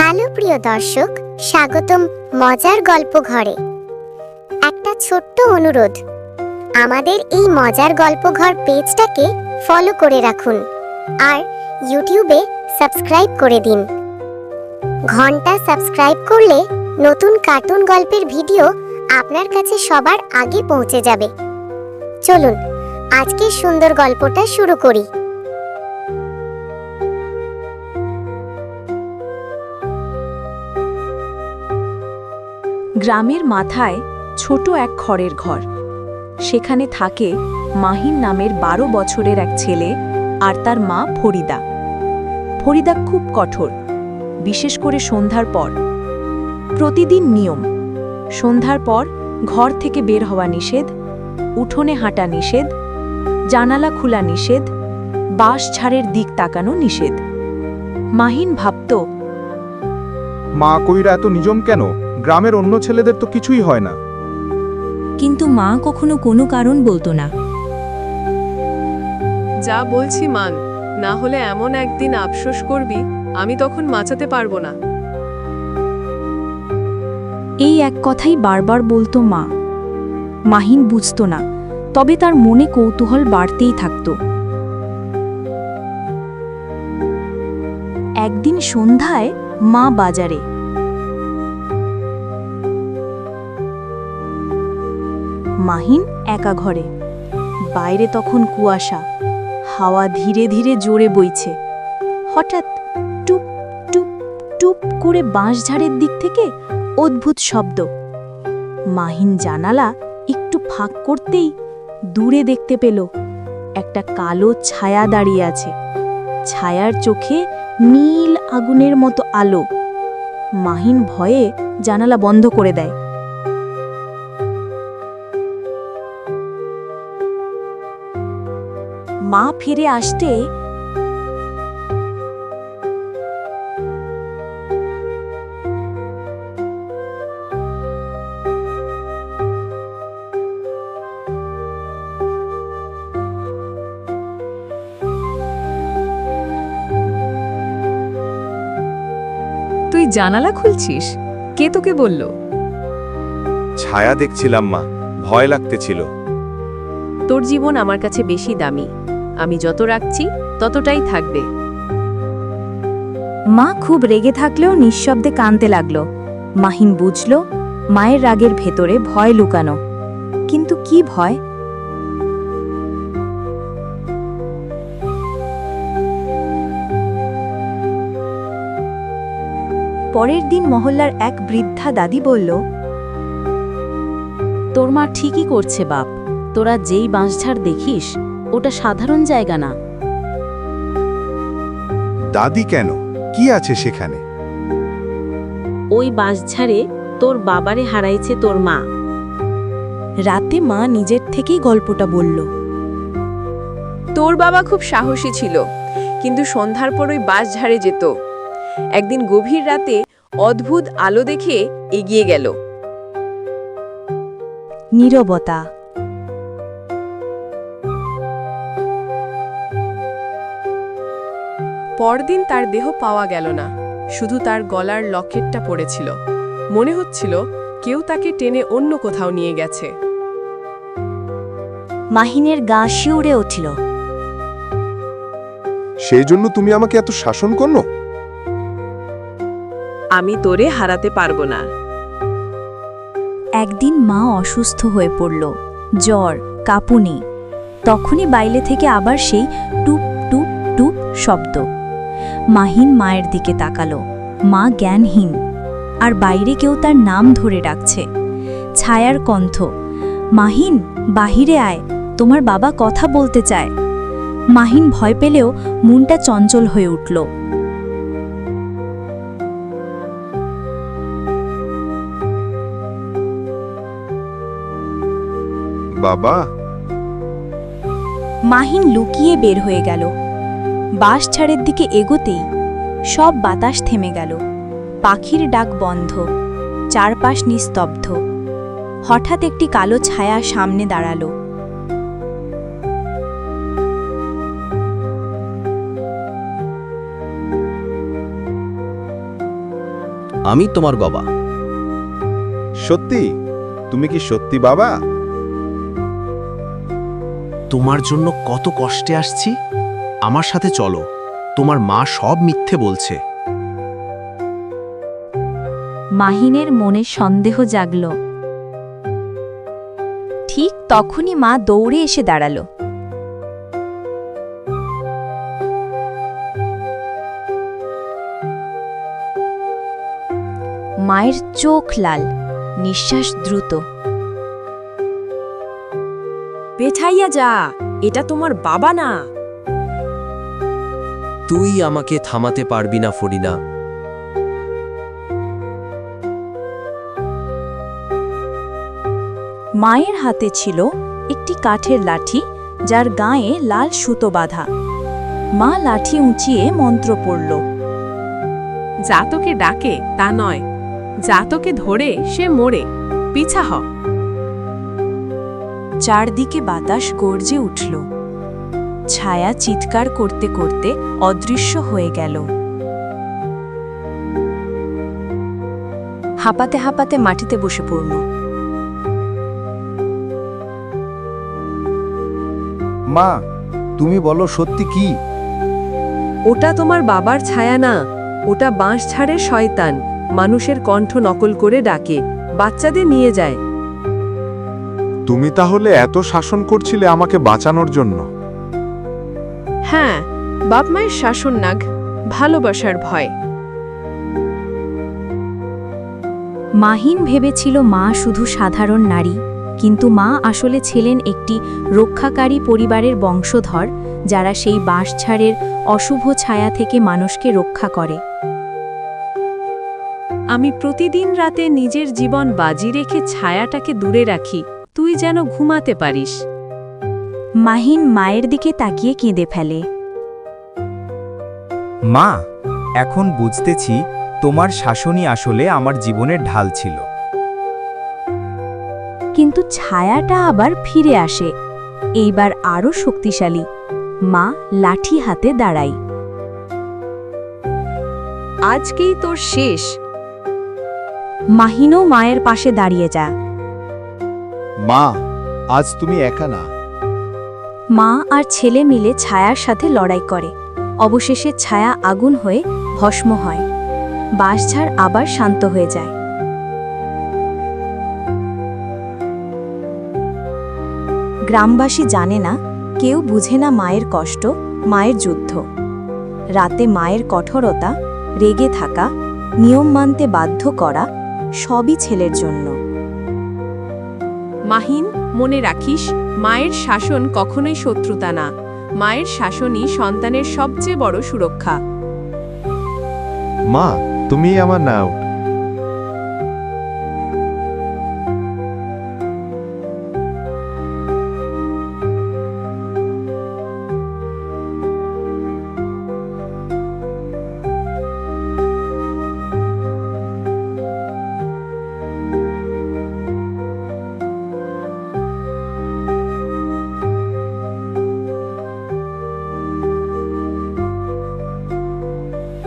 Hello প্রিয় দর্শক, স্বাগতম মজার গল্প ঘরে। একটা ছোট্ট অনুরোধ, আমাদের এই মজার গল্প ঘর পেজটাকে ফলো করে রাখুন আর ইউটিউবে সাবস্ক্রাইব করে দিন। ঘণ্টা সাবস্ক্রাইব করলে নতুন কার্টুন গল্পের ভিডিও আপনার কাছে সবার আগে পৌঁছে যাবে। চলুন, আজকের সুন্দর গল্পটা শুরু করি। গ্রামের মাথায় ছোট এক খড়ের ঘর। সেখানে থাকে মাহিন নামের বারো বছরের এক ছেলে আর তার মা ফরিদা। ফরিদা খুব কঠোর, বিশেষ করে সন্ধ্যার পর। প্রতিদিন নিয়ম, সন্ধ্যার পর ঘর থেকে বের হওয়া নিষেধ, উঠোনে হাঁটা নিষেধ, জানালা খোলা নিষেধ, বাঁশ ঝাড়ের দিক তাকানো নিষেধ। মাহিন ভাবত, মা কইরা এত নিজম কেন? গ্রামের অন্য ছেলেদের তো কিছুই হয় না। কিন্তু মা কখনো কোনো কারণ বলতো না। যা বলছি মান না হলে এমন একদিন আফসোস করবি আমি তখন বাঁচাতে পারব না। এই এক কথাই বারবার বলতো মা। মাহিন বুঝত না তবে তার মনে কৌতূহল বাড়তেই থাকত। একদিন সন্ধ্যায় মা বাজারে। মাহিন একা ঘরে। বাইরে তখন কুয়াশা, হাওয়া ধীরে ধীরে জোরে বইছে। হঠাৎ টুপ টুপ টুপ করে বাঁশঝাড়ের দিক থেকে অদ্ভুত শব্দ। মাহিন জানালা একটু ফাঁক করতেই দূরে দেখতে পেল, একটা কালো ছায়া দাঁড়িয়ে আছে। ছায়ার চোখে নীল আগুনের মতো আলো। মাহিন ভয়ে জানালা বন্ধ করে দেয়। মা ফিরে আসতে তুই জানালা খুলছিস? কে তোকে বলল? ছায়া দেখছিলাম মা ভয় লাগতেছিল। তোর জীবন আমার কাছে বেশি দামি। আমি যত রাখছি ততটাই থাকবে। মা খুব রেগে থাকলেও নিঃশব্দে কানতে লাগল। মাহিন বুঝল মায়ের রাগের ভেতরে ভয় লুকানো। কিন্তু কি ভয়? পরের দিন মহল্লার এক বৃদ্ধা দাদি বলল তোর মা ঠিকই করছে বাপ। তোরা যেই বাঁশঝাড় দেখিস ওটা সাধারণ জায়গা না। দাদি কেন? কি আছে সেখানে? ওই বাঁশঝাড়ে তোর বাবারে হারাইছে তোর মা। রাতে মা নিজের থেকেই গল্পটা বলল। তোর বাবা খুব সাহসী ছিল কিন্তু সন্ধ্যার পর ওই বাস ঝাড়ে যেত। একদিন গভীর রাতে অদ্ভুত আলো দেখে এগিয়ে গেল। নীরবতা। পরদিন তার দেহ পাওয়া গেল না। শুধু তার গলার লকেটটা পড়েছিল। মনে হচ্ছিল কেউ তাকে টেনে অন্য কোথাও নিয়ে গেছে। মাহিনের গা শিউরে উঠল। সেই জন্য তুমি আমাকে এত শাসন করো আমি তোরে হারাতে পারব না। একদিন মা অসুস্থ হয়ে পড়ল। জ্বর কাঁপুনি। তখনই বাইলে থেকে আবার সেই টুপ টুপ টুপ শব্দ। মাহিন মায়ের দিকে তাকালো। মা জ্ঞানহীন আর বাইরে কেউ তার নাম ধরে ডাকছে। ছায়ার কণ্ঠ মাহিন বাহিরে আয় তোমার বাবা কথা বলতে চায়। মাহিন ভয় পেলেও মনটা চঞ্চল হয়ে উঠল। বাবা? মাহিন লুকিয়ে বের হয়ে গেল। বাঁশ ছাড়ের দিকে এগোতেই সব বাতাস থেমে গেল। পাখির ডাক বন্ধ চারপাশ নিস্তব্ধ। হঠাৎ একটি কালো ছায়া সামনে দাঁড়াল। আমি তোমার বাবা সত্যি? তুমি কি সত্যি বাবা? তোমার জন্য কত কষ্টে আসছি? আমার সাথে চলো। তোমার মা সব মিথ্যে বলছে। মাহিনের মনে সন্দেহ জাগল। ঠিক তখনই মা দৌড়ে এসে দাঁড়াল। মায়ের চোখ লাল নিঃশ্বাস দ্রুত। পেছাইয়া যা এটা তোমার বাবা না। তুই আমাকে থামাতে পারবি না ফরিনা মায়ের হাতে ছিল একটি কাঠের লাঠি, যার গায়ে লাল সুতো বাঁধা। মা লাঠি উঁচিয়ে মন্ত্র পড়ল, জাতকে ডাকে, তা নয়। জাতকে ধরে, সে মোড়ে পিছা হ। চারদিকে বাতাস গর্জে উঠল। ছায়া চিৎকার করতে করতে অদৃশ্য হয়ে গেল। হাঁপাতে হাঁপাতে মাটিতে বসে পড়ল। মা তুমি বলো সত্যি কি? ওটা তোমার বাবার ছায়া না ওটা বাঁশ ছাড়ে শয়তান মানুষের কণ্ঠ নকল করে ডাকে বাচ্চাদের নিয়ে যায়। তুমি তাহলে এত শাসন করছিলে আমাকে বাঁচানোর জন্য। হ্যাঁ বাপ মায়ের শাসন নাগ ভালোবাসার ভয়। মাহিন ভেবেছিল মা শুধু সাধারণ নারী কিন্তু মা আসলে ছিলেন একটি রক্ষাকারী পরিবারের বংশধর যারা সেই বাঁশঝাড়ের অশুভ ছায়া থেকে মানুষকে রক্ষা করে। আমি প্রতিদিন রাতে নিজের জীবন বাজি রেখে ছায়াটাকে দূরে রাখি তুই যেন ঘুমাতে পারিস। মাহিন মায়ের দিকে তাকিয়ে কেঁদে ফেলে। মা এখন বুঝতেছি তোমার শাসনই আসলে আমার জীবনের ঢাল ছিল। কিন্তু ছায়াটা আবার ফিরে আসে। এইবার আরও শক্তিশালী। মা লাঠি হাতে দাঁড়াই আজকেই তোর শেষ। মাহিনও মায়ের পাশে দাঁড়িয়ে যা মা আজ তুমি একা না। মা আর ছেলে মিলে ছায়ার সাথে লড়াই করে। অবশেষে ছায়া আগুন হয়ে ভস্ম হয়। বাঁশঝাড় আবার শান্ত হয়ে যায়। গ্রামবাসী জানে না, কেউ বুঝে না মায়ের কষ্ট, মায়ের যুদ্ধ। রাতে মায়ের কঠোরতা, রেগে থাকা, নিয়ম মানতে বাধ্য করা সবই ছেলের জন্য। মাহিন মনে রাখিস, মায়ের শাসন কখনোই শত্রুতা না। মায়ের শাসনই সন্তানের সবচেয়ে বড় সুরক্ষা। মা তুমি আমার নাও।